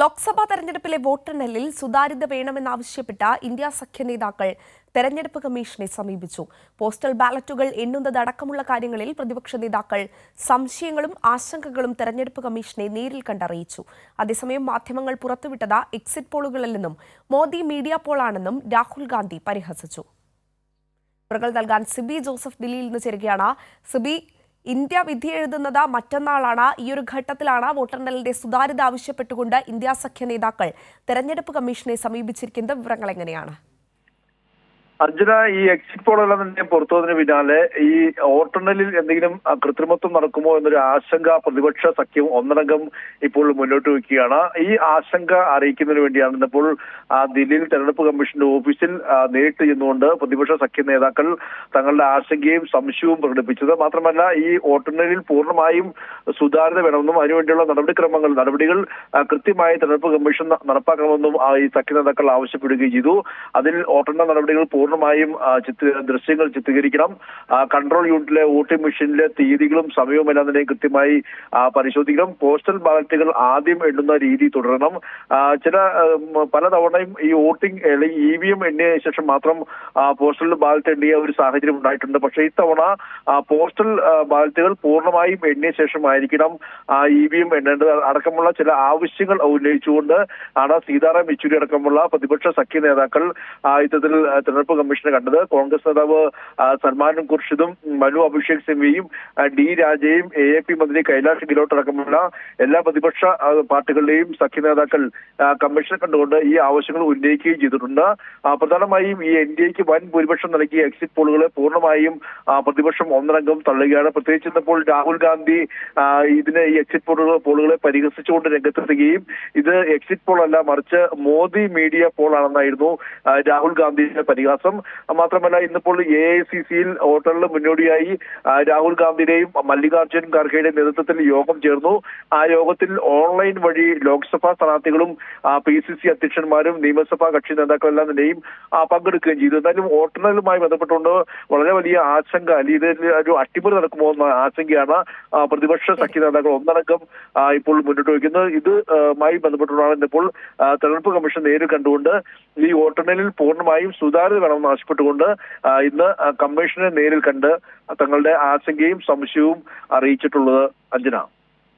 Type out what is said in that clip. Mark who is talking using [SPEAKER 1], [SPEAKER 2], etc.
[SPEAKER 1] ലോക്സഭാ തെരഞ്ഞെടുപ്പിലെ വോട്ടെണ്ണലിൽ സുതാര്യത വേണമെന്നാവശ്യപ്പെട്ട ഇന്ത്യ സഖ്യ നേതാക്കൾ തെരഞ്ഞെടുപ്പ് കമ്മീഷനെ സമീപിച്ചു. പോസ്റ്റൽ ബാലറ്റുകൾ എണ്ണുന്നതടക്കമുള്ള കാര്യങ്ങളിൽ പ്രതിപക്ഷ നേതാക്കൾ സംശയങ്ങളും ആശങ്കകളും തെരഞ്ഞെടുപ്പ് കമ്മീഷനെ നേരിൽ കണ്ടറിയിച്ചു. അതേസമയം മാധ്യമങ്ങൾ പുറത്തുവിട്ടത് എക്സിറ്റ് പോളുകളല്ലെന്നും മോദി മീഡിയ പോളാണെന്നും രാഹുൽ ഗാന്ധി പരിഹസിച്ചു. നൽകാൻ സിബി ജോസഫ് ദില്ലിയിൽ നിന്ന് ചേരുകയാണ്. സിബി ഇന്ത്യ വിധി എഴുതുന്നത് മറ്റന്നാളാണ്. ഈ ഒരു ഘട്ടത്തിലാണ് വോട്ടെണ്ണലിന്റെ സുതാര്യത ആവശ്യപ്പെട്ടുകൊണ്ട് ഇന്ത്യ സഖ്യ നേതാക്കൾ തെരഞ്ഞെടുപ്പ് കമ്മീഷനെ സമീപിച്ചിരിക്കുന്നത് വിവരങ്ങൾ എങ്ങനെയാണ്?
[SPEAKER 2] അർജുന ഈ എക്സിറ്റ് പോളെല്ലാം തന്നെ പുറത്തു വന്നതിന് പിന്നാലെ ഈ വോട്ടെണ്ണലിൽ എന്തെങ്കിലും കൃത്രിമത്വം നടക്കുമോ എന്നൊരു ആശങ്ക പ്രതിപക്ഷ സഖ്യം ഒന്നടങ്കം ഇപ്പോൾ മുന്നോട്ട് വയ്ക്കുകയാണ്. ഈ ആശങ്ക അറിയിക്കുന്നതിന് വേണ്ടിയാണ് ഇന്നിപ്പോൾ ദില്ലിയിൽ തെരഞ്ഞെടുപ്പ് കമ്മീഷന്റെ ഓഫീസിൽ നേരിട്ട് ചെന്നുകൊണ്ട് പ്രതിപക്ഷ സഖ്യ നേതാക്കൾ തങ്ങളുടെ ആശങ്കയും സംശയവും പ്രകടിപ്പിച്ചത്. മാത്രമല്ല ഈ വോട്ടെണ്ണലിൽ പൂർണമായും സുതാര്യത വേണമെന്നും അതിനുവേണ്ടിയുള്ള നടപടിക്രമങ്ങൾ നടപടികൾ കൃത്യമായി തെരഞ്ഞെടുപ്പ് കമ്മീഷൻ നടപ്പാക്കണമെന്നും ഈ സഖ്യ നേതാക്കൾ ആവശ്യപ്പെടുകയും ചെയ്തു. അതിൽ വോട്ടെണ്ണൽ നടപടികൾ പൂർണമായും ദൃശ്യങ്ങൾ ചിത്രീകരിക്കണം. കൺട്രോൾ യൂണിറ്റിലെ വോട്ടിംഗ് മെഷീനിലെ തീയതികളും സമയവും എല്ലാം തന്നെ കൃത്യമായി പരിശോധിക്കണം. പോസ്റ്റൽ ബാലറ്റുകൾ ആദ്യം എണ്ണുന്ന രീതി തുടരണം. ചില പലതവണയും ഈ വോട്ടിംഗ് ഇ വി എം എണ്ണിയ ശേഷം മാത്രം പോസ്റ്റൽ ബാലറ്റ് എണ്ണിയ ഒരു സാഹചര്യം ഉണ്ടായിട്ടുണ്ട്. പക്ഷേ ഇത്തവണ പോസ്റ്റൽ ബാലറ്റുകൾ പൂർണമായും എണ്ണിയ ശേഷമായിരിക്കണം ഇ വി എം എണ്ണേണ്ടത്. അടക്കമുള്ള ചില ആവശ്യങ്ങൾ ഉന്നയിച്ചുകൊണ്ട് ആണ് സീതാറാം യെച്ചൂരി അടക്കമുള്ള പ്രതിപക്ഷ സഖ്യ നേതാക്കൾ ഇത്തരത്തിൽ ആ, കമ്മീഷനെ കണ്ടത്. കോൺഗ്രസ് നേതാവ് സൽമാനും ഖുർഷിദും മനു അഭിഷേക് സിംഗ്വിയും ഡി രാജയും എ എ പി മന്ത്രി കൈലാഷ് ഗെഹ്ലോട്ട് അടക്കമുള്ള എല്ലാ പ്രതിപക്ഷ പാർട്ടികളുടെയും സഖ്യ നേതാക്കൾ കമ്മീഷനെ കണ്ടുകൊണ്ട് ഈ ആവശ്യങ്ങൾ ഉന്നയിക്കുകയും ചെയ്തിട്ടുണ്ട്. പ്രധാനമായും ഈ എൻ ഡി എക്ക് വൻ ഭൂരിപക്ഷം നൽകിയ എക്സിറ്റ് പോളുകൾ പൂർണമായും പ്രതിപക്ഷം ഒന്നടങ്കം തള്ളുകയാണ്. പ്രത്യേകിച്ച് ഇന്നിപ്പോൾ രാഹുൽ ഗാന്ധി ഇതിനെ ഈ എക്സിറ്റ് പോളുകൾ പോളുകളെ പരിഹസിച്ചുകൊണ്ട് രംഗത്തെത്തുകയും ഇത് എക്സിറ്റ് പോൾ അല്ല മറിച്ച് മോദി മീഡിയ പോൾ ആണെന്നായിരുന്നു രാഹുൽ ഗാന്ധിയുടെ പരിഹാസം. ആ, മാത്രമല്ല ഇന്നിപ്പോൾ എ ഐ സി സിയിൽ ഹോട്ടലിന് മുന്നോടിയായി രാഹുൽ ഗാന്ധിയുടെയും മല്ലികാർജുൻ ഖാർഗെയുടെയും നേതൃത്വത്തിൽ യോഗം ചേർന്നു. ആ യോഗത്തിൽ ഓൺലൈൻ വഴി ലോക്സഭാ സ്ഥാനാർത്ഥികളും പി സി സി അധ്യക്ഷന്മാരും നിയമസഭാ കക്ഷി നേതാക്കളെല്ലാം തന്നെയും പങ്കെടുക്കുകയും ചെയ്തു. എന്തായാലും വോട്ടെണ്ണലുമായി ബന്ധപ്പെട്ടുകൊണ്ട് വളരെ വലിയ ആശങ്ക അല്ലെങ്കിൽ ഇതിൽ ഒരു അട്ടിമറി നടക്കുമോ എന്ന ആശങ്കയാണ് പ്രതിപക്ഷ സഖ്യ നേതാക്കൾ ഒന്നടങ്കം ഇപ്പോൾ മുന്നോട്ട് വയ്ക്കുന്നത്. ഇത് ആ, മായി ബന്ധപ്പെട്ടുകൊണ്ടാണ് ഇന്നിപ്പോൾ തെരഞ്ഞെടുപ്പ് കമ്മീഷൻ നേരിൽ കണ്ടുകൊണ്ട് ഈ വോട്ടെണ്ണലിൽ പൂർണമായും സുതാര്യത വേണമെന്ന് ആവശ്യപ്പെട്ടുകൊണ്ട് ഇന്ന് കമ്മീഷനെ നേരിൽ കണ്ട് തങ്ങളുടെ ആശങ്കയും സംശയവും അറിയിച്ചിട്ടുള്ളത് അഞ്ജന.